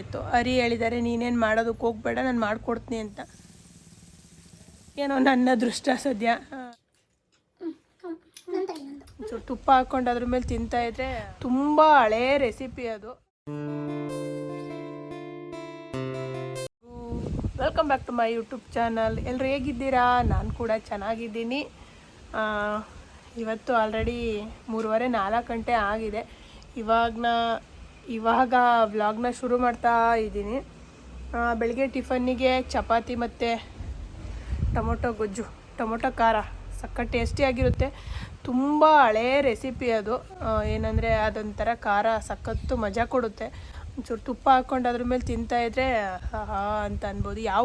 ಆಯಿತು. ಅರಿ ಹೇಳಿದ್ದಾರೆ ನೀನೇನು ಮಾಡೋದಕ್ಕೆ ಹೋಗ್ಬೇಡ, ನಾನು ಮಾಡಿಕೊಡ್ತೀನಿ ಅಂತ. ಏನೋ ನನ್ನ ಅದೃಷ್ಟ ಸದ್ಯ. ತುಪ್ಪ ಹಾಕೊಂಡು ಅದ್ರ ಮೇಲೆ ತಿಂತಾ ಇದ್ರೆ ತುಂಬ ಹಳೇ ರೆಸಿಪಿ ಅದು. Welcome back to my YouTube channel ಎಲ್ಲರೂ ಹೇಗಿದ್ದೀರಾ? ನಾನು ಕೂಡ ಚೆನ್ನಾಗಿದ್ದೀನಿ. ಇವತ್ತು ಆಲ್ರೆಡಿ ಮೂರುವರೆ ನಾಲ್ಕು ಗಂಟೆ ಆಗಿದೆ. ಇವಾಗನ ಇವಾಗ ವ್ಲಾಗ್ನ ಶುರು ಮಾಡ್ತಾ ಇದ್ದೀನಿ. ಬೆಳಗ್ಗೆ ಟಿಫನ್ನಿಗೆ ಚಪಾತಿ ಮತ್ತು ಟೊಮೊಟೊ ಗೊಜ್ಜು, ಟೊಮೊಟೊ ಖಾರ. ಸಕ್ಕ ಟೇಸ್ಟಿಯಾಗಿರುತ್ತೆ ತುಂಬ ಹಳೇ ರೆಸಿಪಿ ಅದು. ಏನಂದರೆ ಅದೊಂಥರ ಖಾರ, ಸಖತ್ತು ಮಜಾ ಕೊಡುತ್ತೆ. ಒಂಚೂರು ತುಪ್ಪ ಹಾಕ್ಕೊಂಡು ಅದ್ರ ಮೇಲೆ ತಿಂತಾ ಇದ್ರೆ ಹಾ ಅಂತ ಅನ್ಬೋದು. ಯಾವ,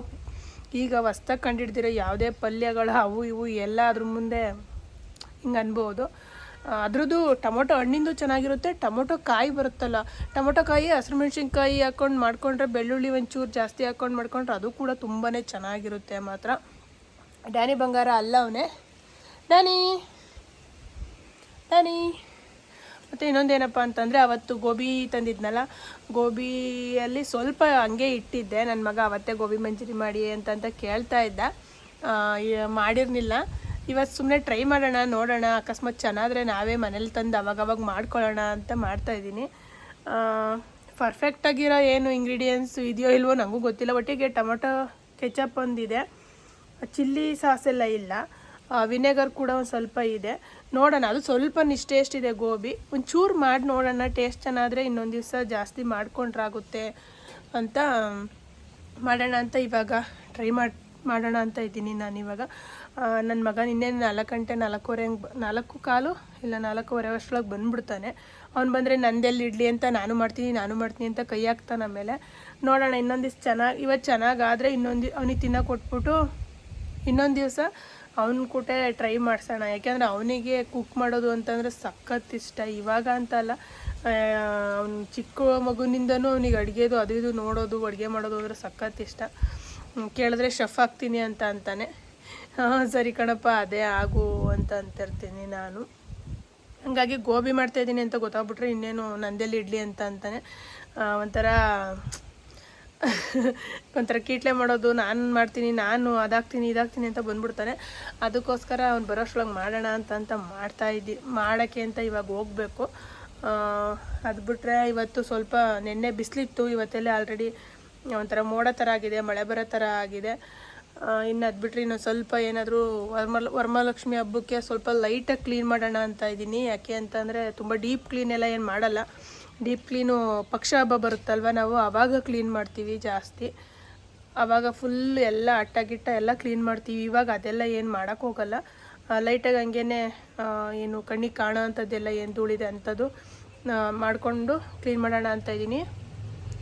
ಈಗ ಹೊಸ್ದಾಗಿ ಕಂಡಿಡ್ದಿರೋ ಯಾವುದೇ ಪಲ್ಯಗಳು, ಅವು ಇವು ಎಲ್ಲ ಅದ್ರ ಮುಂದೆ ಹಿಂಗೆ ಅನ್ಬೋದು. ಅದ್ರದ್ದು ಟೊಮೊಟೊ ಹಣ್ಣಿಂದು ಚೆನ್ನಾಗಿರುತ್ತೆ, ಟೊಮೊಟೊ ಕಾಯಿ ಬರುತ್ತಲ್ಲ, ಟೊಮೊಟೊ ಕಾಯಿ ಹಸಿರು ಮೆಣಸಿನ್ಕಾಯಿ ಹಾಕ್ಕೊಂಡು ಮಾಡಿಕೊಂಡ್ರೆ ಬೆಳ್ಳುಳ್ಳಿ ಒಂಚೂರು ಜಾಸ್ತಿ ಹಾಕ್ಕೊಂಡು ಮಾಡ್ಕೊಂಡ್ರೆ ಅದು ಕೂಡ ತುಂಬಾ ಚೆನ್ನಾಗಿರುತ್ತೆ ಮಾತ್ರ. ಡ್ಯಾನಿ ಬಂಗಾರ ಅಲ್ಲ ಅವನೇ ಡ್ಯಾನಿ? ಡ್ಯಾನಿ? ಮತ್ತು ಇನ್ನೊಂದೇನಪ್ಪ ಅಂತಂದರೆ ಅವತ್ತು ಗೋಬಿ ತಂದಿದ್ನಲ್ಲ, ಗೋಬಿಯಲ್ಲಿ ಸ್ವಲ್ಪ ಹಂಗೆ ಇಟ್ಟಿದ್ದೆ. ನನ್ನ ಮಗ ಅವತ್ತೇ ಗೋಬಿ ಮಂಚೂರಿ ಮಾಡಿ ಅಂತಂತ ಕೇಳ್ತಾ ಇದ್ದ. ಮಾಡಿರ್ಲಿಲ್ಲ. ಇವತ್ತು ಸುಮ್ಮನೆ ಟ್ರೈ ಮಾಡೋಣ, ನೋಡೋಣ. ಅಕಸ್ಮಾತ್ ಚೆನ್ನಾದರೆ ನಾವೇ ಮನೇಲಿ ತಂದು ಅವಾಗವಾಗ ಮಾಡ್ಕೊಳ್ಳೋಣ ಅಂತ ಮಾಡ್ತಾಯಿದ್ದೀನಿ ಪರ್ಫೆಕ್ಟಾಗಿರೋ ಏನು ಇಂಗ್ರೀಡಿಯೆಂಟ್ಸು ಇದೆಯೋ ಇಲ್ವೋ ನನಗೂ ಗೊತ್ತಿಲ್ಲ. ಒಟ್ಟಿಗೆ ಟೊಮೊಟೊ ಕೆಚಪ್ ಒಂದಿದೆ. ಚಿಲ್ಲಿ ಸಾಸ್ ಎಲ್ಲ ಇಲ್ಲ. ವಿನೆಗರ್ ಕೂಡ ಒಂದು ಸ್ವಲ್ಪ ಇದೆ. ನೋಡೋಣ, ಅದು ಸ್ವಲ್ಪ ಇದೆ ಗೋಬಿ. ಒಂಚೂರು ಮಾಡಿ ನೋಡೋಣ ಟೇಸ್ಟ್ ಚೆನ್ನಾದರೆ ಇನ್ನೊಂದು ದಿವಸ ಜಾಸ್ತಿ ಮಾಡ್ಕೊಂಡ್ರಾಗುತ್ತೆ ಅಂತ ಮಾಡೋಣ ಅಂತ ಇವಾಗ ಟ್ರೈ ಮಾಡಿ, ಮಾಡೋಣ ಅಂತ ಇದ್ದೀನಿ ನಾನು ಇವಾಗ ನನ್ನ ಮಗ ನಿನ್ನೆ ನಾಲ್ಕು ಗಂಟೆ, ನಾಲ್ಕೂವರೆ ಹಂಗೆ ನಾಲ್ಕು ಕಾಲು ಇಲ್ಲ ನಾಲ್ಕೂವರೆ ಅಷ್ಟರೊಳಗೆ ಬಂದುಬಿಡ್ತಾನೆ. ಅವ್ನು ಬಂದರೆ ನಂದೆಲ್ಲಿ ಇಡ್ಲಿ ಅಂತ ನಾನು ಮಾಡ್ತೀನಿ ನಾನು ಮಾಡ್ತೀನಿ ಅಂತ ಕೈ ಹಾಕ್ತಾನೆ ಆಮೇಲೆ. ನೋಡೋಣ, ಇನ್ನೊಂದು ದಿವ್ಸ ಚೆನ್ನಾಗಿ ಇವತ್ತು ಚೆನ್ನಾಗಾದರೆ ಇನ್ನೊಂದು ಅವನಿಗೆ ತಿನ್ನ ಕೊಟ್ಬಿಟ್ಟು ಇನ್ನೊಂದು ದಿವಸ ಅವನ ಕೂಡ ಟ್ರೈ ಮಾಡಿಸೋಣ. ಯಾಕೆಂದರೆ ಅವನಿಗೆ ಕುಕ್ ಮಾಡೋದು ಅಂತಂದರೆ ಸಖತ್ ಇಷ್ಟ. ಇವಾಗ ಅಂತ ಅಲ್ಲ ಅವ್ನು ಚಿಕ್ಕ ಮಗುನಿಂದನೂ ಅವನಿಗೆ ಅಡುಗೆದು ಅದು ಇದು ನೋಡೋದು, ಅಡುಗೆ ಮಾಡೋದು ಅಂದರೆ ಸಖತ್ ಇಷ್ಟ. ಕೇಳಿದ್ರೆ ಶೆಫ್ ಆಗ್ತೀನಿ ಅಂತ ಅಂತಾನೆ. ಹಾಂ, ಸರಿ ಕಣಪ್ಪ, ಅದೇ ಆಗು ಅಂತ ಅಂತಿರ್ತೀನಿ ನಾನು. ಹಾಗಾಗಿ ಗೋಬಿ ಮಾಡ್ತಾಯಿದ್ದೀನಿ ಅಂತ ಗೊತ್ತಾಗ್ಬಿಟ್ರೆ ಇನ್ನೇನು ನಂದೆಲ್ಲಿ ಇಡ್ಲಿ ಅಂತ ಅಂತಾನೆ. ಒಂಥರ ಒಂಥರ ಕೀಟ್ಲೆ ಮಾಡೋದು, ನಾನು ಮಾಡ್ತೀನಿ, ನಾನು ಅದಾಗ್ತೀನಿ, ಇದಾಗ್ತೀನಿ ಅಂತ ಬಂದ್ಬಿಡ್ತಾನೆ. ಅದಕ್ಕೋಸ್ಕರ ಅವ್ನು ಬರೋಷ್ರೊಳಗೆ ಮಾಡೋಣ ಅಂತ ಅಂತ ಮಾಡ್ತಾ ಇದ್ದಿ, ಮಾಡೋಕ್ಕೆ ಅಂತ ಇವಾಗ ಹೋಗಬೇಕು. ಅದು ಬಿಟ್ಟರೆ ಇವತ್ತು ಸ್ವಲ್ಪ ನೆನ್ನೆ ಬಿಸಿಲಿತ್ತು, ಇವತ್ತೆಲ್ಲ ಆಲ್ರೆಡಿ ಒಂಥರ ಮೋಡ ಥರ ಆಗಿದೆ, ಮಳೆ ಬರೋ ಥರ ಆಗಿದೆ. ಇನ್ನು ಅದು ಬಿಟ್ಟರೆ ಇನ್ನೊಂದು ಸ್ವಲ್ಪ ಏನಾದರೂ ವರಮಲ್ ವರಮಹಾಲಕ್ಷ್ಮಿ ಹಬ್ಬಕ್ಕೆ ಸ್ವಲ್ಪ ಲೈಟಾಗಿ ಕ್ಲೀನ್ ಮಾಡೋಣ ಅಂತ ಇದ್ದೀನಿ. ಯಾಕೆ ಅಂತಂದರೆ ತುಂಬ ಡೀಪ್ ಕ್ಲೀನ್ ಎಲ್ಲ ಏನು ಮಾಡಲ್ಲ. ಡೀಪ್ ಕ್ಲೀನು ಪಕ್ಷ ಹಬ್ಬ ಬರುತ್ತಲ್ವ, ನಾವು ಆವಾಗ ಕ್ಲೀನ್ ಮಾಡ್ತೀವಿ ಜಾಸ್ತಿ. ಆವಾಗ ಫುಲ್ ಎಲ್ಲ ಅಟ್ಟ ಗಿಟ್ಟ ಎಲ್ಲ ಕ್ಲೀನ್ ಮಾಡ್ತೀವಿ. ಇವಾಗ ಅದೆಲ್ಲ ಏನು ಮಾಡೋಕ್ಕೆ ಹೋಗಲ್ಲ. ಲೈಟಾಗಿ ಹಂಗೇನೆ ಏನು ಕಣ್ಣಿಗೆ ಕಾಣೋ ಅಂಥದ್ದೆಲ್ಲ ಏನು ಧೂಳಿದೆ ಅಂಥದ್ದು ಮಾಡಿಕೊಂಡು ಕ್ಲೀನ್ ಮಾಡೋಣ ಅಂತ ಇದ್ದೀನಿ.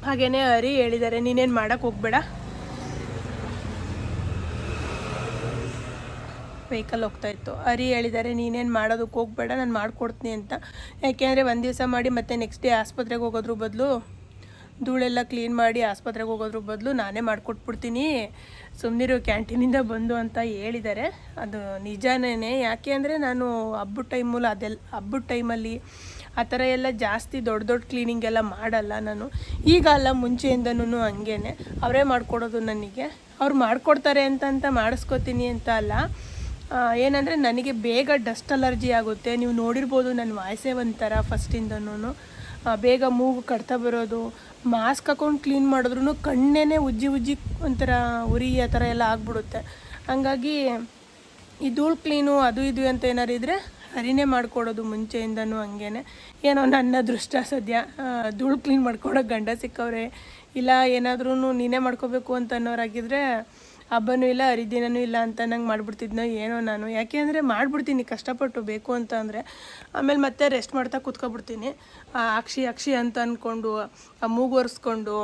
ಹಾಗೇ ಹರಿ ಹೇಳಿದ್ದಾರೆ, ನೀನೇನು ಮಾಡೋಕ್ಕೆ ಹೋಗ್ಬೇಡ. ವೆಹಿಕಲ್ ಹೋಗ್ತಾ ಇತ್ತು. ಹರಿ ಹೇಳಿದ್ದಾರೆ, ನೀನೇನು ಮಾಡೋದಕ್ಕೆ ಹೋಗ್ಬೇಡ, ನಾನು ಮಾಡಿಕೊಡ್ತೀನಿ ಅಂತ. ಯಾಕೆಂದರೆ ಒಂದು ದಿವಸ ಮಾಡಿ ಮತ್ತೆ ನೆಕ್ಸ್ಟ್ ಡೇ ಆಸ್ಪತ್ರೆಗೆ ಹೋಗೋದ್ರ ಬದಲು ಧೂಳೆಲ್ಲ ಕ್ಲೀನ್ ಮಾಡಿ ಆಸ್ಪತ್ರೆಗೆ ಹೋಗೋದ್ರ ಬದಲು ನಾನೇ ಮಾಡಿಕೊಟ್ಬಿಡ್ತೀನಿ. ಸುಮ್ಮನಿರು ಕ್ಯಾಂಟೀನಿಂದ ಬಂದು ಅಂತ ಹೇಳಿದ್ದಾರೆ. ಅದು ನಿಜಾನೇ ಯಾಕೆ ಅಂದರೆ ನಾನು ಹಬ್ಬದ ಟೈಮಲ್ಲಿ ಅದೆಲ್ಲ ಹಬ್ಬದ ಟೈಮಲ್ಲಿ ಆ ಥರ ಎಲ್ಲ ಜಾಸ್ತಿ ದೊಡ್ಡ ದೊಡ್ಡ ಕ್ಲೀನಿಂಗ್ ಎಲ್ಲ ಮಾಡಲ್ಲ ನಾನು. ಈಗ ಅಲ್ಲ ಮುಂಚೆಯಿಂದನೂ ಹಂಗೇನೆ. ಅವರೇ ಮಾಡಿಕೊಡೋದು ನನಗೆ. ಅವ್ರು ಮಾಡಿಕೊಡ್ತಾರೆ ಅಂತಂತ ಮಾಡಿಸ್ಕೋತೀನಿ ಅಂತ ಅಲ್ಲ. ಏನಂದರೆ ನನಗೆ ಬೇಗ ಡಸ್ಟ್ ಅಲರ್ಜಿ ಆಗುತ್ತೆ. ನೀವು ನೋಡಿರ್ಬೋದು ನನ್ನ ವಾಯ್ಸೇ ಒಂಥರ ಫಸ್ಟಿಂದನೂ ಬೇಗ ಮೂಗು ಕಡ್ತಾ ಬರೋದು, ಮಾಸ್ಕ್ ಹಾಕೊಂಡು ಕ್ಲೀನ್ ಮಾಡಿದ್ರು ಕಣ್ಣೇ ಉಜ್ಜಿ ಉಜ್ಜಿ ಒಂಥರ ಉರಿ ಆ ಥರ ಎಲ್ಲ ಆಗ್ಬಿಡುತ್ತೆ. ಹಂಗಾಗಿ ಈ ಧೂಳು ಕ್ಲೀನು ಅದು ಇದು ಅಂತ ಏನಾರು ಇದ್ದರೆ ಹರಿನೇ ಮಾಡಿಕೊಡೋದು ಮುಂಚೆಯಿಂದನೂ ಹಂಗೇನೆ. ಏನೋ ನನ್ನ ದೃಷ್ಟ ಸದ್ಯ. ಧೂಳು ಕ್ಲೀನ್ ಮಾಡ್ಕೊಡೋಕೆ ಗಂಡ ಸಿಕ್ಕವ್ರೆ, ಇಲ್ಲ ಏನಾದ್ರೂ ನೀನೇ ಮಾಡ್ಕೋಬೇಕು ಅಂತ ಅನ್ನೋರಾಗಿದ್ದರೆ ಹಬ್ಬನೂ ಇಲ್ಲ, ಹರಿದಿನನೂ ಇಲ್ಲ ಅಂತ ನಂಗೆ ಮಾಡಿಬಿಡ್ತಿದ್ನೋ ಏನೋ ನಾನು. ಯಾಕೆ ಅಂದರೆ ಮಾಡಿಬಿಡ್ತೀನಿ, ಕಷ್ಟಪಟ್ಟು ಬೇಕು ಅಂತ ಅಂದರೆ. ಆಮೇಲೆ ಮತ್ತೆ ರೆಸ್ಟ್ ಮಾಡ್ತಾ ಕೂತ್ಕೊಬಿಡ್ತೀನಿ. ಅಕ್ಷಿ ಅಕ್ಷಿ ಅಂತ ಅಂದ್ಕೊಂಡು ಆ ಮೂಗು ಒರೆಸ್ಕೊಂಡು,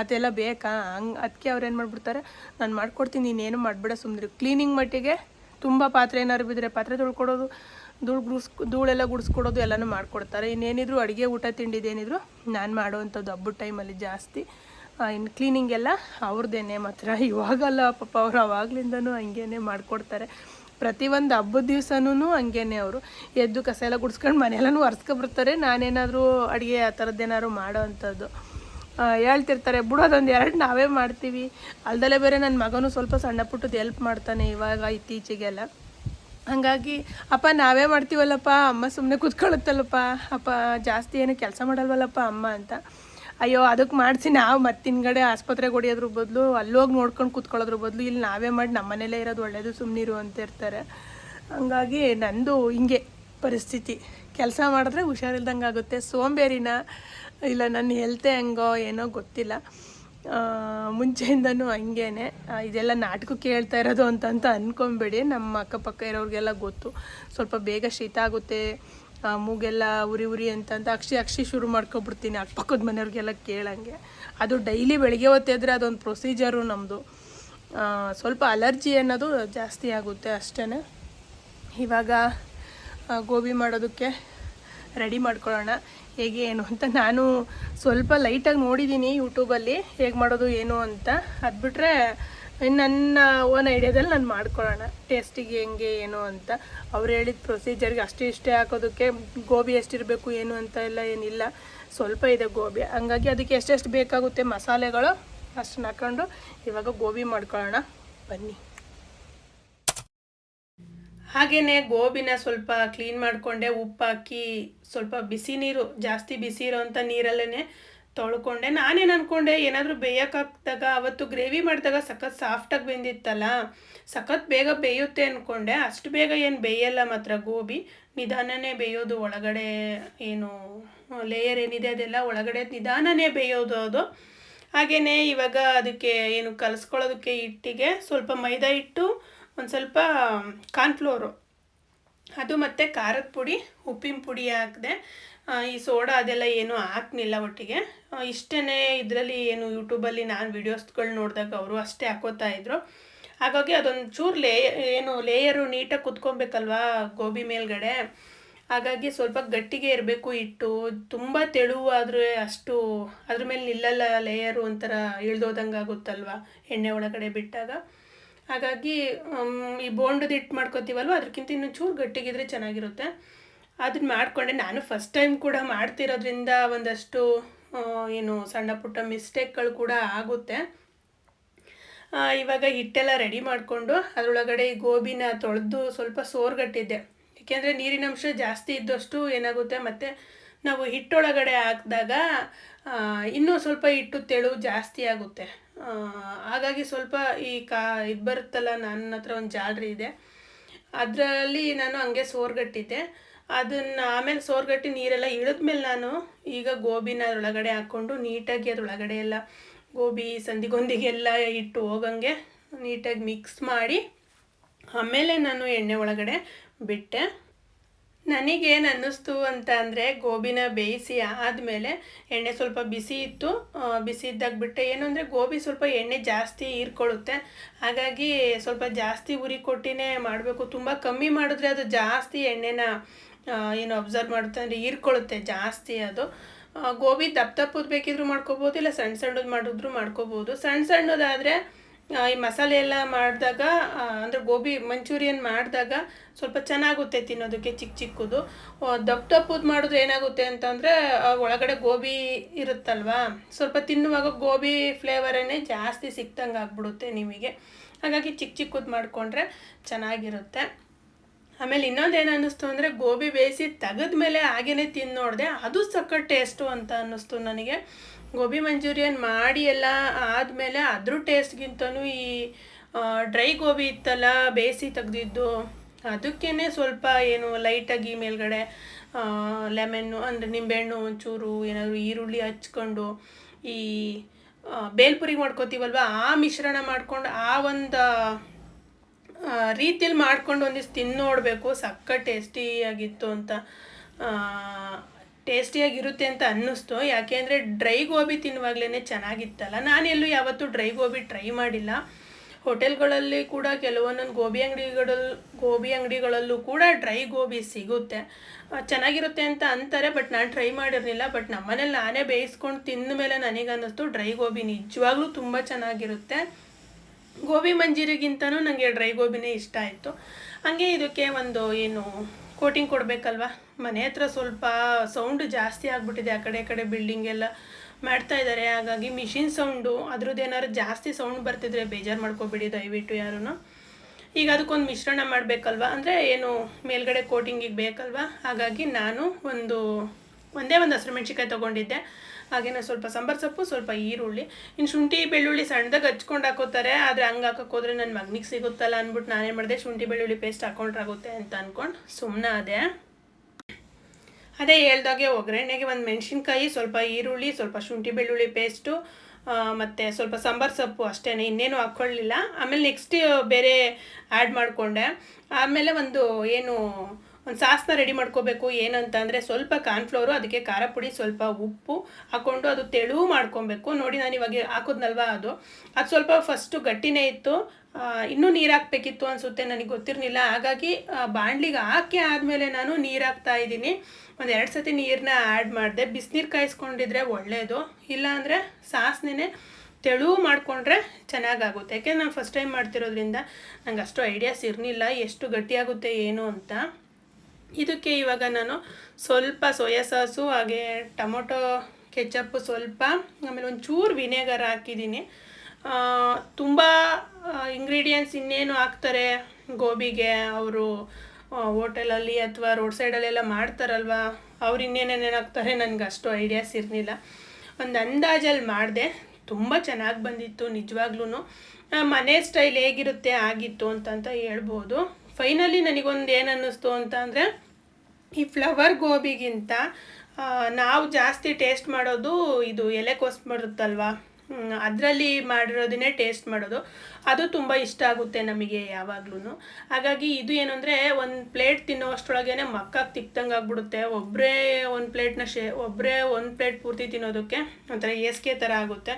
ಅದೆಲ್ಲ ಬೇಕಾ? ಹಂಗೆ ಅದಕ್ಕೆ ಅವ್ರು ಏನು ಮಾಡಿಬಿಡ್ತಾರೆ? ನಾನು ಮಾಡ್ಕೊಡ್ತೀನಿ, ನೀನೇನು ಮಾಡಿಬಿಡ ಸುಮ್ಮನೆ ಕ್ಲೀನಿಂಗ್ ಮಟ್ಟಿಗೆ ತುಂಬ ಪಾತ್ರೆ ಏನಾದ್ರು ಬಿದ್ದರೆ ಪಾತ್ರೆ ತೊಳ್ಕೊಡೋದು, ಧೂಳು ಗುಡ್ಸ್, ಧೂಳೆಲ್ಲ ಗುಡಿಸ್ಕೊಡೋದು ಎಲ್ಲನೂ ಮಾಡಿಕೊಡ್ತಾರೆ. ಇನ್ನೇನಿದ್ರು ಅಡುಗೆ ಊಟ ತಿಂಡಿದೇನಿದ್ರು ನಾನು ಮಾಡೋವಂಥದ್ದು ಹಬ್ಬದ ಟೈಮಲ್ಲಿ ಜಾಸ್ತಿ. ಇನ್ನು ಕ್ಲೀನಿಂಗ್ ಎಲ್ಲ ಅವ್ರದ್ದೇನೆ ಮಾತ್ರ. ಇವಾಗಲ್ಲ ಪಾಪ ಅವ್ರು ಅವಾಗ್ಲಿಂದನೂ ಹಂಗೇನೆ ಮಾಡಿಕೊಡ್ತಾರೆ. ಪ್ರತಿಯೊಂದು ಹಬ್ಬದ ದಿವಸನೂ ಹಂಗೇನೆ ಅವರು. ಎದ್ದು ಕಸ ಎಲ್ಲ ಗುಡಿಸ್ಕೊಂಡು ಮನೆಯೆಲ್ಲನೂ ಒರೆಸ್ಕೊಬರ್ತಾರೆ ನಾನೇನಾದರೂ ಅಡುಗೆ ಆ ಥರದ್ದೇನಾದ್ರು ಮಾಡೋ ಅಂಥದ್ದು. ಹೇಳ್ತಿರ್ತಾರೆ ಬಿಡೋದೊಂದು ಎರಡು ನಾವೇ ಮಾಡ್ತೀವಿ. ಅಲ್ದಲ್ಲೇ ಬೇರೆ ನನ್ನ ಮಗನೂ ಸ್ವಲ್ಪ ಸಣ್ಣ ಪುಟ್ಟದ್ದು ಹೆಲ್ಪ್ ಮಾಡ್ತಾನೆ ಇವಾಗ ಇತ್ತೀಚೆಗೆಲ್ಲ. ಹಾಗಾಗಿ, ಅಪ್ಪ, ನಾವೇ ಮಾಡ್ತೀವಲ್ಲಪ್ಪ. ಅಮ್ಮ ಸುಮ್ಮನೆ ಕುತ್ಕೊಳ್ಳುತ್ತಲ್ಲಪ್ಪ ಅಪ್ಪ, ಜಾಸ್ತಿ ಏನು ಕೆಲಸ ಮಾಡಲ್ವಲ್ಲಪ್ಪ ಅಮ್ಮ ಅಂತ. ಅಯ್ಯೋ ಅದಕ್ಕೆ ಮಾಡಿಸಿ ನಾವು ಮತ್ತೆ ಹಿಂದ್ಗಡೆ ಆಸ್ಪತ್ರೆಗೆ ಹೊಡಿಯೋದ್ರ ಬದಲು, ಅಲ್ಲೋಗಿ ನೋಡ್ಕೊಂಡು ಕೂತ್ಕೊಳ್ಳೋದ್ರ ಬದಲು ಇಲ್ಲಿ ನಾವೇ ಮಾಡಿ ನಮ್ಮ ಮನೇಲೇ ಇರೋದು ಒಳ್ಳೆಯದು ಸುಮ್ಮನಿರು ಅಂತ ಇರ್ತಾರೆ. ಹಂಗಾಗಿ ನಂದು ಹಿಂಗೆ ಪರಿಸ್ಥಿತಿ. ಕೆಲಸ ಮಾಡಿದ್ರೆ ಹುಷಾರಿಲ್ದಂಗೆ ಆಗುತ್ತೆ. ಸೋಂಬೇರಿನ ಇಲ್ಲ ನನ್ನ ಹೆಲ್ತೆ ಹೆಂಗೋ ಏನೋ ಗೊತ್ತಿಲ್ಲ. ಮುಂಚೆಯಿಂದನೂ ಹಂಗೇನೆ. ಇದೆಲ್ಲ ನಾಟಕ ಕೇಳ್ತಾ ಇರೋದು ಅಂತಂತ ಅಂದ್ಕೊಂಬೇಡಿ ನಮ್ಮ ಅಕ್ಕಪಕ್ಕ ಇರೋರಿಗೆಲ್ಲ ಗೊತ್ತು. ಸ್ವಲ್ಪ ಬೇಗ ಶೀತ ಆಗುತ್ತೆ. ಮೂಗೆಲ್ಲ ಉರಿ ಉರಿ ಅಂತಂತ ಅಕ್ಷಿ ಅಕ್ಷಿ ಶುರು ಮಾಡ್ಕೊಬಿಡ್ತೀನಿ. ಅಕ್ಕಪಕ್ಕದ ಮನೆಯವ್ರಿಗೆಲ್ಲ ಕೇಳಂಗೆ. ಅದು ಡೈಲಿ ಬೆಳಿಗ್ಗೆ ಹೊತ್ತಿದ್ರೆ ಅದೊಂದು ಪ್ರೊಸೀಜರು ನಮ್ಮದು ಸ್ವಲ್ಪ ಅಲರ್ಜಿ ಅನ್ನೋದು ಜಾಸ್ತಿ ಆಗುತ್ತೆ ಅಷ್ಟೇ ಇವಾಗ ಗೋಬಿ ಮಾಡೋದಕ್ಕೆ ರೆಡಿ ಮಾಡ್ಕೊಳ್ಳೋಣ. ಹೇಗೆ, ಏನು ಅಂತ ನಾನು ಸ್ವಲ್ಪ ಲೈಟಾಗಿ ನೋಡಿದ್ದೀನಿ ಯೂಟ್ಯೂಬಲ್ಲಿ ಹೇಗೆ ಮಾಡೋದು, ಏನು ಅಂತ. ಅದು ಬಿಟ್ಟರೆ ನನ್ನ ಓನ್ ಐಡಿಯಾದಲ್ಲಿ ನಾನು ಮಾಡ್ಕೊಳ್ಳೋಣ. ಟೇಸ್ಟಿಗೆ ಹೆಂಗೆ, ಏನು ಅಂತ. ಅವ್ರು ಹೇಳಿದ ಪ್ರೊಸೀಜರ್ಗೆ ಅಷ್ಟೇ ಇಷ್ಟೇ ಹಾಕೋದಕ್ಕೆ ಗೋಬಿ ಎಷ್ಟಿರಬೇಕು, ಏನು ಅಂತ ಎಲ್ಲ ಏನಿಲ್ಲ. ಸ್ವಲ್ಪ ಇದೆ ಗೋಬಿ. ಹಂಗಾಗಿ ಅದಕ್ಕೆ ಎಷ್ಟೆಷ್ಟು ಬೇಕಾಗುತ್ತೆ ಮಸಾಲೆಗಳು ಅಷ್ಟನ್ನ ಹಾಕೊಂಡು ಇವಾಗ ಗೋಬಿ ಮಾಡ್ಕೊಳ್ಳೋಣ. ಬನ್ನಿ. ಹಾಗೆಯೇ ಗೋಬಿನ ಸ್ವಲ್ಪ ಕ್ಲೀನ್ ಮಾಡಿಕೊಂಡೆ. ಹಾಕಿ ಸ್ವಲ್ಪ ಬಿಸಿ ನೀರು, ಜಾಸ್ತಿ ಬಿಸಿ ಇರೋವಂಥ ನೀರಲ್ಲೇ ತೊಳ್ಕೊಂಡೆ. ನಾನೇನು ಅಂದ್ಕೊಂಡೆ ಏನಾದರೂ ಬೇಯೋಕ್ಕಾಗ್ದಾಗ, ಅವತ್ತು ಗ್ರೇವಿ ಮಾಡಿದಾಗ ಸಖತ್ ಸಾಫ್ಟಾಗಿ ಬೆಂದಿತ್ತಲ್ಲ, ಸಖತ್ ಬೇಗ ಬೇಯುತ್ತೆ ಅಂದ್ಕೊಂಡೆ ಅಷ್ಟು ಬೇಗ ಏನು ಬೇಯಲ್ಲ ಮಾತ್ರ ಗೋಬಿ. ನಿಧಾನನೇ ಬೇಯೋದು, ಒಳಗಡೆ ಏನು ಲೇಯರ್ ಏನಿದೆ ಅದೆಲ್ಲ ಒಳಗಡೆ ನಿಧಾನನೇ ಬೇಯೋದು ಅದು. ಹಾಗೆಯೇ ಇವಾಗ ಅದಕ್ಕೆ ಏನು ಕಲಿಸ್ಕೊಳ್ಳೋದಕ್ಕೆ ಹಿಟ್ಟಿಗೆ ಸ್ವಲ್ಪ ಮೈದಾ ಹಿಟ್ಟು, ಒಂದು ಸ್ವಲ್ಪ ಕಾರ್ನ್ಫ್ಲೋರು ಅದು ಮತ್ತು ಖಾರದ ಪುಡಿ, ಉಪ್ಪಿನ ಪುಡಿ ಹಾಕಿದೆ. ಈ ಸೋಡಾ ಅದೆಲ್ಲ ಏನು ಹಾಕ್ನಿಲ್ಲ ಒಟ್ಟಿಗೆ. ಇಷ್ಟೇ ಇದರಲ್ಲಿ ಏನು ಯೂಟ್ಯೂಬಲ್ಲಿ ನಾನು ವೀಡಿಯೋಸ್ಗಳು ನೋಡಿದಾಗ ಅವರು ಅಷ್ಟೇ ಹಾಕೋತಾ ಇದ್ರು. ಹಾಗಾಗಿ ಅದೊಂದು ಚೂರು ಲೇ, ಏನು ಲೇಯರು ನೀಟಾಗಿ ಕುತ್ಕೊಬೇಕಲ್ವಾ ಗೋಬಿ ಮೇಲ್ಗಡೆ. ಹಾಗಾಗಿ ಸ್ವಲ್ಪ ಗಟ್ಟಿಗೆ ಇರಬೇಕು ಹಿಟ್ಟು. ತುಂಬ ತೆಳುವಾದರೆ ಅಷ್ಟು ಅದ್ರ ಮೇಲೆ ನಿಲ್ಲಲ್ಲ ಲೇಯರು ಒಂಥರ ಇಳ್ದೋದಂಗೆ ಆಗುತ್ತಲ್ವ ಎಣ್ಣೆ ಒಳಗಡೆ ಬಿಟ್ಟಾಗ. ಹಾಗಾಗಿ ಈ ಬೋಂಡದ ಹಿಟ್ಟು ಮಾಡ್ಕೋತೀವಲ್ವ ಅದಕ್ಕಿಂತ ಇನ್ನೂ ಚೂರು ಗಟ್ಟಿಗಿದ್ರೆ ಚೆನ್ನಾಗಿರುತ್ತೆ. ಅದನ್ನ ಮಾಡಿಕೊಂಡೆ. ನಾನು ಫಸ್ಟ್ ಟೈಮ್ ಕೂಡ ಮಾಡ್ತಿರೋದ್ರಿಂದ ಒಂದಷ್ಟು ಏನು ಸಣ್ಣ ಪುಟ್ಟ ಮಿಸ್ಟೇಕ್ಗಳು ಕೂಡ ಆಗುತ್ತೆ. ಇವಾಗ ಹಿಟ್ಟೆಲ್ಲ ರೆಡಿ ಮಾಡಿಕೊಂಡು ಅದರೊಳಗಡೆ ಈ ಗೋಬಿನ ತೊಳೆದು ಸ್ವಲ್ಪ ಸೋರ್ಗಟ್ಟಿದ್ದೆ. ಏಕೆಂದರೆ ನೀರಿನಂಶ ಜಾಸ್ತಿ ಇದ್ದಷ್ಟು ಏನಾಗುತ್ತೆ ಮತ್ತು ನಾವು ಹಿಟ್ಟೊಳಗಡೆ ಹಾಕಿದಾಗ ಇನ್ನೂ ಸ್ವಲ್ಪ ಹಿಟ್ಟು ತೆಳು ಜಾಸ್ತಿ ಆಗುತ್ತೆ. ಹಾಗಾಗಿ ಸ್ವಲ್ಪ ಈ ಕಾ ಇದು ಬರುತ್ತಲ್ಲ ನನ್ನ ಹತ್ರ ಒಂದು ಜಾಲರಿ ಇದೆ. ಅದರಲ್ಲಿ ನಾನು ಹಂಗೆ ಸೋರ್ಗಟ್ಟಿದ್ದೆ. ಅದನ್ನು ಆಮೇಲೆ ಸೋರ್ಗಟ್ಟಿ ನೀರೆಲ್ಲ ಇಳಿದ್ಮೇಲೆ ನಾನು ಈಗ ಗೋಬಿನ ಅದರೊಳಗಡೆ ಹಾಕ್ಕೊಂಡು ನೀಟಾಗಿ ಅದರೊಳಗಡೆ ಎಲ್ಲ ಗೋಬಿ ಸಂದಿಗೊಂದಿಗೆಲ್ಲ ಇಟ್ಟು ಹೋಗಂಗೆ ನೀಟಾಗಿ ಮಿಕ್ಸ್ ಮಾಡಿ, ಆಮೇಲೆ ನಾನು ಎಣ್ಣೆ ಒಳಗಡೆ ಬಿಟ್ಟೆ. ನನಗೇನು ಅನ್ನಿಸ್ತು ಅಂತ ಅಂದರೆ ಗೋಬಿನ ಬೇಯಿಸಿ ಆದಮೇಲೆ ಎಣ್ಣೆ ಸ್ವಲ್ಪ ಬಿಸಿ ಇತ್ತು. ಬಿಸಿ ಇದ್ದಾಗ ಬಿಟ್ಟೆ. ಏನು ಅಂದರೆ ಗೋಬಿ ಸ್ವಲ್ಪ ಎಣ್ಣೆ ಜಾಸ್ತಿ ಹೀರ್ಕೊಳ್ಳುತ್ತೆ. ಹಾಗಾಗಿ ಸ್ವಲ್ಪ ಜಾಸ್ತಿ ಉರಿ ಕೊಟ್ಟಿನೇ ಮಾಡಬೇಕು. ತುಂಬ ಕಮ್ಮಿ ಮಾಡಿದ್ರೆ ಅದು ಜಾಸ್ತಿ ಎಣ್ಣೆನ ಏನು ಅಬ್ಸರ್ವ್ ಮಾಡುತ್ತೆ ಅಂದರೆ ಹೀರ್ಕೊಳ್ಳುತ್ತೆ ಜಾಸ್ತಿ ಅದು. ಗೋಬಿ ದಪ್ಪ ದಪ್ಪದು ಬೇಕಿದ್ರೂ ಮಾಡ್ಕೋಬೋದು, ಇಲ್ಲ ಸಣ್ಣ ಸಣ್ಣದು ಮಾಡಿದ್ರು ಮಾಡ್ಕೋಬೋದು. ಸಣ್ಣ ಸಣ್ಣದಾದರೆ ಈ ಮಸಾಲೆ ಎಲ್ಲ ಮಾಡಿದಾಗ ಅಂದರೆ ಗೋಬಿ ಮಂಚೂರಿಯನ್ ಮಾಡಿದಾಗ ಸ್ವಲ್ಪ ಚೆನ್ನಾಗುತ್ತೆ ತಿನ್ನೋದಕ್ಕೆ ಚಿಕ್ಕ ಚಿಕ್ಕದು. ದಪ್ಪ ದಪ್ಪದು ಮಾಡಿದ್ರೆ ಏನಾಗುತ್ತೆ ಅಂತಂದರೆ ಒಳಗಡೆ ಗೋಬಿ ಇರುತ್ತಲ್ವಾ? ಸ್ವಲ್ಪ ತಿನ್ನುವಾಗ ಗೋಬಿ ಫ್ಲೇವರನ್ನೇ ಜಾಸ್ತಿ ಸಿಕ್ತಂಗೆ ಆಗ್ಬಿಡುತ್ತೆ ನಿಮಗೆ. ಹಾಗಾಗಿ ಚಿಕ್ಕ ಚಿಕ್ಕದು ಮಾಡಿಕೊಂಡ್ರೆ ಚೆನ್ನಾಗಿರುತ್ತೆ. ಆಮೇಲೆ ಇನ್ನೊಂದು ಏನು ಅನ್ನಿಸ್ತು ಅಂದರೆ ಗೋಬಿ ಬೇಯಿಸಿ ತೆಗೆದ್ಮೇಲೆ ಹಾಗೇ ತಿಂದು ನೋಡಿದೆ, ಅದು ಸಕ್ಕ ಟೇಸ್ಟು ಅಂತ ಅನ್ನಿಸ್ತು ನನಗೆ. ಗೋಬಿ ಮಂಚೂರಿಯನ್ ಮಾಡಿ ಎಲ್ಲ ಆದಮೇಲೆ ಅದ್ರ ಟೇಸ್ಟ್ಗಿಂತನೂ ಈ ಡ್ರೈ ಗೋಬಿ ಇತ್ತಲ್ಲ, ಬೇಯಿಸಿ ತೆಗೆದಿದ್ದು ಅದಕ್ಕೇ ಸ್ವಲ್ಪ ಏನು ಲೈಟಾಗಿ ಮೇಲ್ಗಡೆ ಲೆಮನ್ನು ಅಂದರೆ ನಿಂಬೆಹಣ್ಣು ಒಂಚೂರು, ಏನಾದರೂ ಈರುಳ್ಳಿ ಹಚ್ಕೊಂಡು, ಈ ಬೇಲ್ಪುರಿ ಮಾಡ್ಕೋತೀವಲ್ವ, ಆ ಮಿಶ್ರಣ ಮಾಡ್ಕೊಂಡು ಆ ಒಂದು ರೀತಿಯಲ್ಲಿ ಮಾಡ್ಕೊಂಡು ಒಂದಿಷ್ಟು ತಿಂದು ನೋಡಬೇಕು ಸಕ್ಕ ಟೇಸ್ಟಿಯಾಗಿತ್ತು ಅಂತ ಟೇಸ್ಟಿಯಾಗಿರುತ್ತೆ ಅಂತ ಅನ್ನಿಸ್ತು. ಯಾಕೆಂದರೆ ಡ್ರೈ ಗೋಬಿ ತಿನ್ನುವಾಗಲೇ ಚೆನ್ನಾಗಿತ್ತಲ್ಲ. ನಾನೆಲ್ಲೂ ಯಾವತ್ತೂ ಡ್ರೈ ಗೋಬಿ ಟ್ರೈ ಮಾಡಿಲ್ಲ. ಹೋಟೆಲ್ಗಳಲ್ಲಿ ಕೂಡ ಕೆಲವೊಂದೊಂದು ಗೋಬಿ ಅಂಗಡಿಗಳಲ್ಲಿ ಗೋಬಿ ಅಂಗಡಿಗಳಲ್ಲೂ ಕೂಡ ಡ್ರೈ ಗೋಬಿ ಸಿಗುತ್ತೆ. ಚೆನ್ನಾಗಿರುತ್ತೆ ಅಂತ ಅಂತಾರೆ, ಬಟ್ ನಾನು ಟ್ರೈ ಮಾಡಿರಲಿಲ್ಲ. ಬಟ್ ನಮ್ಮನೇಲಿ ನಾನೇ ಬೇಯಿಸ್ಕೊಂಡು ತಿಂದ ಮೇಲೆ ನನಗೆ ಅನ್ನಿಸ್ತು ಡ್ರೈ ಗೋಬಿ ನಿಜವಾಗ್ಲೂ ತುಂಬ ಚೆನ್ನಾಗಿರುತ್ತೆ. ಗೋಬಿ ಮಂಜೂರಿಗಿಂತನೂ ನನಗೆ ಡ್ರೈ ಗೋಬಿನೇ ಇಷ್ಟ ಆಯಿತು. ಹಾಗೆ ಇದಕ್ಕೆ ಒಂದು ಏನು ಕೋಟಿಂಗ್ ಕೊಡಬೇಕಲ್ವಾ? ಮನೆ ಹತ್ರ ಸ್ವಲ್ಪ ಸೌಂಡ್ ಜಾಸ್ತಿ ಆಗಿಬಿಟ್ಟಿದೆ, ಆ ಕಡೆ ಕಡೆ ಬಿಲ್ಡಿಂಗ್ ಎಲ್ಲ ಮಾಡ್ತಾ ಇದ್ದಾರೆ. ಹಾಗಾಗಿ ಮಿಷಿನ್ ಸೌಂಡು ಅದ್ರದ್ದು ಏನಾದ್ರು ಜಾಸ್ತಿ ಸೌಂಡ್ ಬರ್ತಿದ್ರೆ ಬೇಜಾರು ಮಾಡ್ಕೊಬೇಡಿ ದಯವಿಟ್ಟು ಯಾರೂ ಈಗ ಅದಕ್ಕೊಂದು ಮಿಶ್ರಣ ಮಾಡಬೇಕಲ್ವಾ? ಅಂದರೆ ಏನು ಮೇಲ್ಗಡೆ ಕೋಟಿಂಗಿಗೆ ಬೇಕಲ್ವಾ? ಹಾಗಾಗಿ ನಾನು ಒಂದು, ಒಂದೇ ಒಂದು ಹಸಿರು ಮೆಣಸಿನ್ಕಾಯಿ ತೊಗೊಂಡಿದ್ದೆ. ಹಾಗೇನೆ ಸ್ವಲ್ಪ ಸಾಂಬಾರು ಸೊಪ್ಪು, ಸ್ವಲ್ಪ ಈರುಳ್ಳಿ. ಇನ್ನು ಶುಂಠಿ, ಬೆಳ್ಳುಳ್ಳಿ ಸಣ್ಣದಾಗಿ ಹಚ್ಕೊಂಡು ಹಾಕೋತಾರೆ. ಆದರೆ ಹಂಗೆ ಹಾಕಕ್ಕೆ ಹೋದ್ರೆ ನನ್ನ ಮಗನಿಗೆ ಸಿಗುತ್ತಲ್ಲ ಅಂದ್ಬಿಟ್ಟು ನಾನೇನು ಮಾಡಿದೆ. ಶುಂಠಿ, ಬೆಳ್ಳುಳ್ಳಿ ಪೇಸ್ಟ್ ಹಾಕೊಂಡ್ರಾಗುತ್ತೆ ಅಂತ ಅಂದ್ಕೊಂಡು ಸುಮ್ಮನೆ ಅದೇ ಅದೇ ಹೇಳ್ದಾಗೆ ಒಗ್ಗರಣೆಗೆ ಒಂದು ಮೆಣಸಿನ್ಕಾಯಿ, ಸ್ವಲ್ಪ ಈರುಳ್ಳಿ, ಸ್ವಲ್ಪ ಶುಂಠಿ, ಬೆಳ್ಳುಳ್ಳಿ ಪೇಸ್ಟು ಮತ್ತು ಸ್ವಲ್ಪ ಸಾಂಬಾರು ಸೊಪ್ಪು ಅಷ್ಟೇ ಇನ್ನೇನು ಹಾಕ್ಕೊಳ್ಳಿಲ್ಲ ಆಮೇಲೆ ನೆಕ್ಸ್ಟ್ ಬೇರೆ ಆ್ಯಡ್ ಮಾಡಿಕೊಂಡೆ. ಆಮೇಲೆ ಒಂದು ಏನು ಒಂದು ಸಾಸ್ನ ರೆಡಿ ಮಾಡ್ಕೋಬೇಕು ಏನಂತ ಅಂದರೆ ಸ್ವಲ್ಪ ಕಾರ್ನ್ಫ್ಲೋರು, ಅದಕ್ಕೆ ಖಾರ ಪುಡಿ, ಸ್ವಲ್ಪ ಉಪ್ಪು ಹಾಕ್ಕೊಂಡು ಅದು ತೆಳು ಮಾಡ್ಕೊಬೇಕು. ನೋಡಿ ನಾನು ಇವಾಗ ಹಾಕೋದ್ನಲ್ವ ಅದು. ಅದು ಸ್ವಲ್ಪ ಫಸ್ಟು ಗಟ್ಟಿನೇ ಇತ್ತು. ಇನ್ನೂ ನೀರು ಹಾಕ್ಬೇಕಿತ್ತು ಅನಿಸುತ್ತೆ, ನನಗೆ ಗೊತ್ತಿರಲಿಲ್ಲ. ಹಾಗಾಗಿ ಬಾಣಲಿಗೆ ಹಾಕಿ ಆದಮೇಲೆ ನಾನು ನೀರು ಹಾಕ್ತಾ ಇದ್ದೀನಿ. ಒಂದು ಎರಡು ಸತಿ ನೀರನ್ನ ಆ್ಯಡ್ ಮಾಡಿದೆ. ಬಿಸಿನೀರು ಕಾಯಿಸ್ಕೊಂಡಿದ್ರೆ ಒಳ್ಳೆಯದು ಇಲ್ಲಾಂದರೆ ಸಾಸ್ನೇ ತೆಳು ಮಾಡಿಕೊಂಡ್ರೆ ಚೆನ್ನಾಗಾಗುತ್ತೆ. ಯಾಕೆಂದ್ರೆ ನಾನು ಫಸ್ಟ್ ಟೈಮ್ ಮಾಡ್ತಿರೋದ್ರಿಂದ ನಂಗೆ ಅಷ್ಟು ಐಡಿಯಾಸ್ ಇರಲಿಲ್ಲ. ಎಷ್ಟು ಗಟ್ಟಿಯಾಗುತ್ತೆ ಏನು ಅಂತ. ಇದಕ್ಕೆ ಇವಾಗ ನಾನು ಸ್ವಲ್ಪ ಸೋಯಾ ಸಾಸು, ಹಾಗೆ ಟೊಮೊಟೊ ಕೆಚಪ್ಪು ಸ್ವಲ್ಪ, ಆಮೇಲೆ ಒಂದು ಚೂರು ವಿನೆಗರ್ ಹಾಕಿದ್ದೀನಿ. ತುಂಬ ಇಂಗ್ರೀಡಿಯೆಂಟ್ಸ್ ಇನ್ನೇನು ಹಾಕ್ತಾರೆ ಗೋಬಿಗೆ, ಅವರು ಹೋಟೆಲಲ್ಲಿ ಅಥವಾ ರೋಡ್ ಸೈಡಲ್ಲೆಲ್ಲ ಮಾಡ್ತಾರಲ್ವ, ಅವ್ರು ಇನ್ನೇನೇನೇನು ಹಾಕ್ತಾರೆ ನನಗೆ ಅಷ್ಟು ಐಡಿಯಾಸ್ ಇರಲಿಲ್ಲ. ಒಂದು ಅಂದಾಜಲ್ಲಿ ಮಾಡಿದೆ, ತುಂಬ ಚೆನ್ನಾಗಿ ಬಂದಿತ್ತು ನಿಜವಾಗ್ಲೂ ಮನೆ ಸ್ಟೈಲ್ ಹೇಗಿರುತ್ತೆ, ಆಗಿತ್ತು ಅಂತಂತ ಹೇಳ್ಬೋದು. ಫೈನಲಿ ನನಗೊಂದು ಏನು ಅನ್ನಿಸ್ತು ಅಂತ ಅಂದರೆ, ಈ ಫ್ಲವರ್ ಗೋಬಿಗಿಂತ ನಾವು ಜಾಸ್ತಿ ಟೇಸ್ಟ್ ಮಾಡೋದು ಇದು ಎಲೆಕೋಸು ಬರುತ್ತಲ್ವ? ಅದರಲ್ಲಿ ಮಾಡಿರೋದನ್ನೇ ಟೇಸ್ಟ್ ಮಾಡೋದು. ಅದು ತುಂಬ ಇಷ್ಟ ಆಗುತ್ತೆ ನಮಗೆ ಯಾವಾಗ್ಲೂ ಹಾಗಾಗಿ ಇದು ಏನು ಒಂದು ಪ್ಲೇಟ್ ತಿನ್ನೋಷ್ಟರೊಳಗೇ ಮಕ್ಕಾಗಿ ತಿಕ್ತಂಗೆ ಆಗ್ಬಿಡುತ್ತೆ. ಒಬ್ಬರೇ ಒಂದು ಪ್ಲೇಟ್ನ ಶೇ ಒಬ್ಬರೇ ಒಂದು ಪ್ಲೇಟ್ ಪೂರ್ತಿ ತಿನ್ನೋದಕ್ಕೆ ಒಂಥರ ಏಸ್ಕೆ ಥರ ಆಗುತ್ತೆ.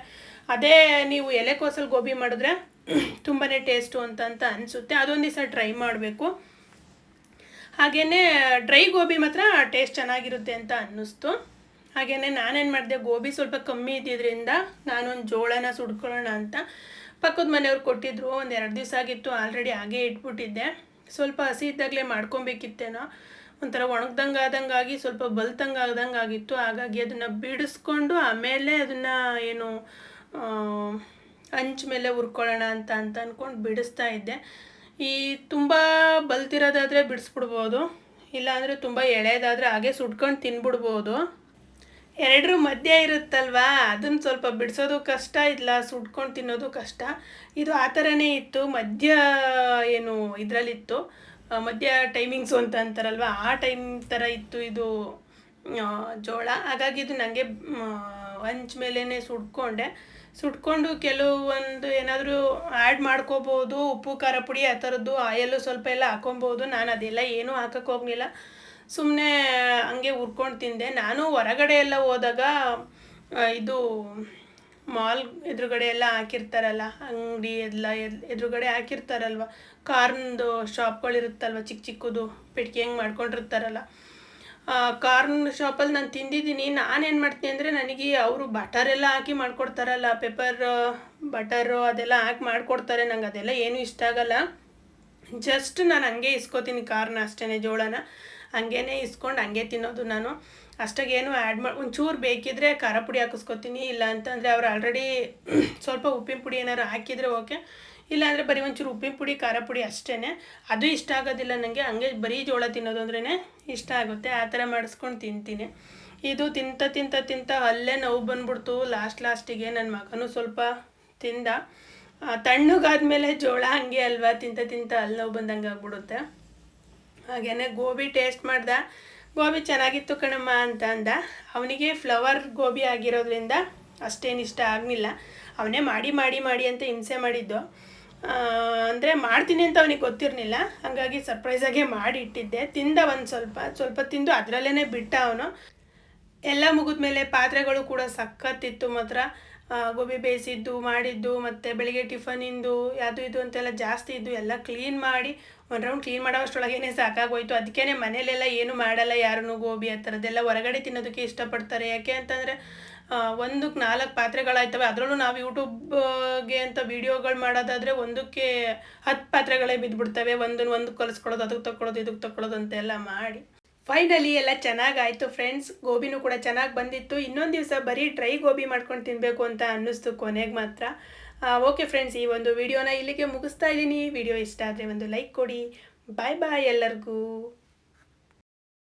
ಅದೇ ನೀವು ಎಲೆಕೋಸಲ್ಲಿ ಗೋಬಿ ಮಾಡಿದ್ರೆ ತುಂಬಾ ಟೇಸ್ಟು ಅಂತ ಅಂತ ಅನಿಸುತ್ತೆ. ಅದೊಂದು ದಿವಸ ಟ್ರೈ ಮಾಡಬೇಕು. ಹಾಗೆಯೇ ಡ್ರೈ ಗೋಬಿ ಮಾತ್ರ ಟೇಸ್ಟ್ ಚೆನ್ನಾಗಿರುತ್ತೆ ಅಂತ ಅನ್ನಿಸ್ತು. ಹಾಗೆಯೇ ನಾನೇನು ಮಾಡಿದೆ, ಗೋಬಿ ಸ್ವಲ್ಪ ಕಮ್ಮಿ ಇದ್ದಿದ್ದರಿಂದ ನಾನೊಂದು ಜೋಳನ ಸುಡ್ಕೊಳ್ಳೋಣ ಅಂತ ಪಕ್ಕದ ಮನೆಯವ್ರು ಕೊಟ್ಟಿದ್ರು. ಒಂದು ಎರಡು ದಿವಸ ಆಗಿತ್ತು, ಆಲ್ರೆಡಿ ಹಾಗೇ ಇಟ್ಬಿಟ್ಟಿದ್ದೆ. ಸ್ವಲ್ಪ ಹಸಿ ಇದ್ದಾಗಲೇ ಮಾಡ್ಕೊಬೇಕಿತ್ತೇನೋ. ಒಂಥರ ಒಣಗ್ದಂಗೆ ಆದಂಗೆ ಆಗಿ ಸ್ವಲ್ಪ ಬಲ್ತಂಗೆ ಆದಂಗೆ ಆಗಿತ್ತು. ಹಾಗಾಗಿ ಅದನ್ನು ಬಿಡಿಸ್ಕೊಂಡು ಆಮೇಲೆ ಅದನ್ನು ಏನು ಹಂಚ್ ಮೇಲೆ ಹುರ್ಕೊಳ್ಳೋಣ ಅಂತ ಅಂತ ಅಂದ್ಕೊಂಡು ಬಿಡಿಸ್ತಾ ಇದ್ದೆ. ಈ ತುಂಬ ಬಲ್ತಿರೋದಾದರೆ ಬಿಡಿಸ್ಬಿಡ್ಬೋದು. ಇಲ್ಲಾಂದರೆ ತುಂಬ ಎಳೆಯೋದಾದರೆ ಹಾಗೆ ಸುಟ್ಕೊಂಡು ತಿನ್ಬಿಡ್ಬೋದು. ಎರಡರ ಮಧ್ಯೆ ಇರುತ್ತಲ್ವಾ? ಅದನ್ನು ಸ್ವಲ್ಪ ಬಿಡಿಸೋದು ಕಷ್ಟ ಇಲ್ಲ ಸುಟ್ಕೊಂಡು ತಿನ್ನೋದು ಕಷ್ಟ. ಇದು ಆ ಥರನೇ ಇತ್ತು. ಮಧ್ಯ ಏನು ಇದರಲ್ಲಿತ್ತು. ಮಧ್ಯ ಟೈಮಿಂಗ್ಸು ಅಂತ ಅಂತಾರಲ್ವ? ಆ ಟೈಮ್ ಥರ ಇತ್ತು ಇದು ಜೋಳ. ಹಾಗಾಗಿ ಇದು ನನಗೆ ಹಂಚ್ ಮೇಲೇ ಸುಟ್ಕೊಂಡೆ. ಸುಟ್ಕೊಂಡು ಕೆಲವೊಂದು ಏನಾದರೂ ಆ್ಯಡ್ ಮಾಡ್ಕೋಬೋದು. ಉಪ್ಪು, ಖಾರ ಪುಡಿ ಆ ಥರದ್ದು ಆಯಲ್ಲು ಸ್ವಲ್ಪ ಎಲ್ಲ ಹಾಕೊಬೋದು ನಾನು ಅದೆಲ್ಲ ಏನೂ ಹಾಕಕ್ಕೆ ಹೋಗಲಿಲ್ಲ. ಸುಮ್ಮನೆ ಹಂಗೆ ಹುರ್ಕೊಂಡು ತಿಂದೆ. ನಾನು ಹೊರಗಡೆ ಎಲ್ಲ ಹೋದಾಗ ಇದು ಮಾಲ್ ಎದುರುಗಡೆ ಎಲ್ಲ ಹಾಕಿರ್ತಾರಲ್ಲ, ಅಂಗಡಿ ಎಲ್ಲ ಎದ್- ಎದುರುಗಡೆ ಹಾಕಿರ್ತಾರಲ್ವ? ಕಾರ್ನ್ದು ಶಾಪ್ಗಳಿರುತ್ತಲ್ವ ಚಿಕ್ಕ ಚಿಕ್ಕದು, ಪೆಟ್ಟಿಗೆ ಹೆಂಗೆ ಮಾಡ್ಕೊಂಡಿರ್ತಾರಲ್ಲ. ಕಾರ್ನ್ ಶಾಪಲ್ಲಿ ನಾನು ತಿಂದಿದ್ದೀನಿ. ನಾನೇನು ಮಾಡ್ತೀನಿ ಅಂದರೆ ನನಗೆ ಅವರು ಬಟರ್ ಎಲ್ಲ ಹಾಕಿ ಮಾಡ್ಕೊಡ್ತಾರಲ್ಲ ಪೆಪ್ಪರ್ ಬಟರು ಅದೆಲ್ಲ ಹಾಕಿ ಮಾಡಿಕೊಡ್ತಾರೆ. ನಂಗೆ ಅದೆಲ್ಲ ಏನೂ ಇಷ್ಟ ಆಗಲ್ಲ. ಜಸ್ಟ್ ನಾನು ಹಂಗೆ ಇಸ್ಕೋತೀನಿ ಕಾರ್ನ ಅಷ್ಟೇ ಜೋಳನ. ಹಂಗೇ ಇಸ್ಕೊಂಡು ಹಂಗೆ ತಿನ್ನೋದು ನಾನು. ಅಷ್ಟಾಗೇನು ಆ್ಯಡ್ ಮಾಡಿ ಒಂಚೂರು ಬೇಕಿದ್ರೆ ಖಾರ ಪುಡಿ ಹಾಕಿಸ್ಕೊತೀನಿ. ಇಲ್ಲ ಅಂತಂದರೆ ಅವ್ರು ಆಲ್ರೆಡಿ ಸ್ವಲ್ಪ ಉಪ್ಪಿನ ಪುಡಿ ಏನಾದ್ರು ಹಾಕಿದರೆ ಓಕೆ ಇಲ್ಲಾಂದರೆ ಬರೀ ಒಂಚೂರು ಉಪ್ಪಿನ ಪುಡಿ, ಖಾರ ಪುಡಿ ಅಷ್ಟೇ ಅದು ಇಷ್ಟ ಆಗೋದಿಲ್ಲ ನನಗೆ ಹಂಗೆ ಬರೀ ಜೋಳ ತಿನ್ನೋದು ಅಂದ್ರೇ ಇಷ್ಟ ಆಗುತ್ತೆ. ಆ ಥರ ಮಾಡಿಸ್ಕೊಂಡು ತಿಂತೀನಿ. ಇದು ತಿಂತ ತಿಂತ ತಿಂತ ಅಲ್ಲೇ ನೋವು ಬಂದ್ಬಿಡ್ತು. ಲಾಸ್ಟ್ ಲಾಸ್ಟಿಗೆ ನನ್ನ ಮಗನೂ ಸ್ವಲ್ಪ ತಿಂದ. ತಣ್ಣಗಾದ್ಮೇಲೆ ಜೋಳ ಹಂಗೆ ಅಲ್ವಾ ತಿಂತ ತಿಂತ ಅಲ್ಲಿ ನೋವು ಬಂದಂಗೆ ಆಗ್ಬಿಡುತ್ತೆ. ಹಾಗೇನೆ ಗೋಬಿ ಟೇಸ್ಟ್ ಮಾಡ್ದೆ. ಗೋಬಿ ಚೆನ್ನಾಗಿತ್ತು ಕಣಮ್ಮ ಅಂತ ಅಂದ. ಅವನಿಗೆ ಫ್ಲವರ್ ಗೋಬಿ ಆಗಿರೋದ್ರಿಂದ ಅಷ್ಟೇನು ಇಷ್ಟ ಆಗಲಿಲ್ಲ. ಅವನೇ ಮಾಡಿ ಮಾಡಿ ಮಾಡಿ ಅಂತ ಹಿಂಸೆ ಮಾಡಿದ್ದು. ಅಂದರೆ ಮಾಡ್ತೀನಿ ಅಂತ ಅವನಿಗೆ ಗೊತ್ತಿರಲಿಲ್ಲ. ಹಾಗಾಗಿ ಸರ್ಪ್ರೈಸಾಗೆ ಮಾಡಿ ಇಟ್ಟಿದ್ದೆ. ತಿಂದ ಒಂದು ಸ್ವಲ್ಪ ಸ್ವಲ್ಪ ತಿಂದು ಅದರಲ್ಲೇ ಬಿಟ್ಟ ಅವನು. ಎಲ್ಲ ಮುಗಿದ ಮೇಲೆ ಪಾತ್ರೆಗಳು ಕೂಡ ಸಖತ್ತಿತ್ತು ಮಾತ್ರ. ಗೋಬಿ ಬೇಯಿಸಿದ್ದು, ಮಾಡಿದ್ದು, ಮತ್ತು ಬೆಳಿಗ್ಗೆ ಟಿಫನಿಂದು ಅದು ಇದು ಅಂತೆಲ್ಲ ಜಾಸ್ತಿ ಇದ್ದು ಎಲ್ಲ ಕ್ಲೀನ್ ಮಾಡಿ ಒಂದು ರೌಂಡ್ ಕ್ಲೀನ್ ಮಾಡೋ ಅಷ್ಟರೊಳಗೇನೆ ಸಾಕಾಗೋಯ್ತು ಅದಕ್ಕೇ ಮನೆಯಲ್ಲೆಲ್ಲ ಏನು ಮಾಡಲ್ಲ ಯಾರೂ ಗೋಬಿ ಆ ಥರದ್ದೆಲ್ಲ ಹೊರಗಡೆ ತಿನ್ನೋದಕ್ಕೆ ಇಷ್ಟಪಡ್ತಾರೆ. ಯಾಕೆ ಅಂತಂದರೆ ಒಂದಕ್ಕೆ ನಾಲ್ಕು ಪಾತ್ರೆಗಳಾಯ್ತವೆ. ಅದರಲ್ಲೂ ನಾವು ಯೂಟ್ಯೂಬ್ಗೆ ಅಂತ ವೀಡಿಯೋಗಳು ಮಾಡೋದಾದರೆ ಒಂದಕ್ಕೆ ಹತ್ತು ಪಾತ್ರೆಗಳೇ ಬಿದ್ದುಬಿಡ್ತವೆ ಒಂದನ್ನು ಒಂದು ಕಲಿಸ್ಕೊಳ್ಳೋದು, ಅದಕ್ಕೆ ತಗೊಳ್ಳೋದು ಇದಕ್ಕೆ ತಗೊಳ್ಳೋದು ಅಂತೆಲ್ಲ ಮಾಡಿ. ಫೈನಲಿ ಎಲ್ಲ ಚೆನ್ನಾಗಾಯಿತು ಫ್ರೆಂಡ್ಸ್ ಗೋಬಿನೂ ಕೂಡ ಚೆನ್ನಾಗಿ ಬಂದಿತ್ತು. ಇನ್ನೊಂದು ದಿವಸ ಬರೀ ಡ್ರೈ ಗೋಬಿ ಮಾಡ್ಕೊಂಡು ತಿನ್ನಬೇಕು ಅಂತ ಅನ್ನಿಸ್ತು ಕೊನೆಗೆ ಮಾತ್ರ. ಓಕೆ ಫ್ರೆಂಡ್ಸ್ ಈ ಒಂದು ವಿಡಿಯೋನ ಇಲ್ಲಿಗೆ ಮುಗಿಸ್ತಾ ಇದ್ದೀನಿ. ವಿಡಿಯೋ ಇಷ್ಟ ಆದರೆ ಒಂದು ಲೈಕ್ ಕೊಡಿ. ಬಾಯ್ ಬಾಯ್ ಎಲ್ಲರಿಗೂ.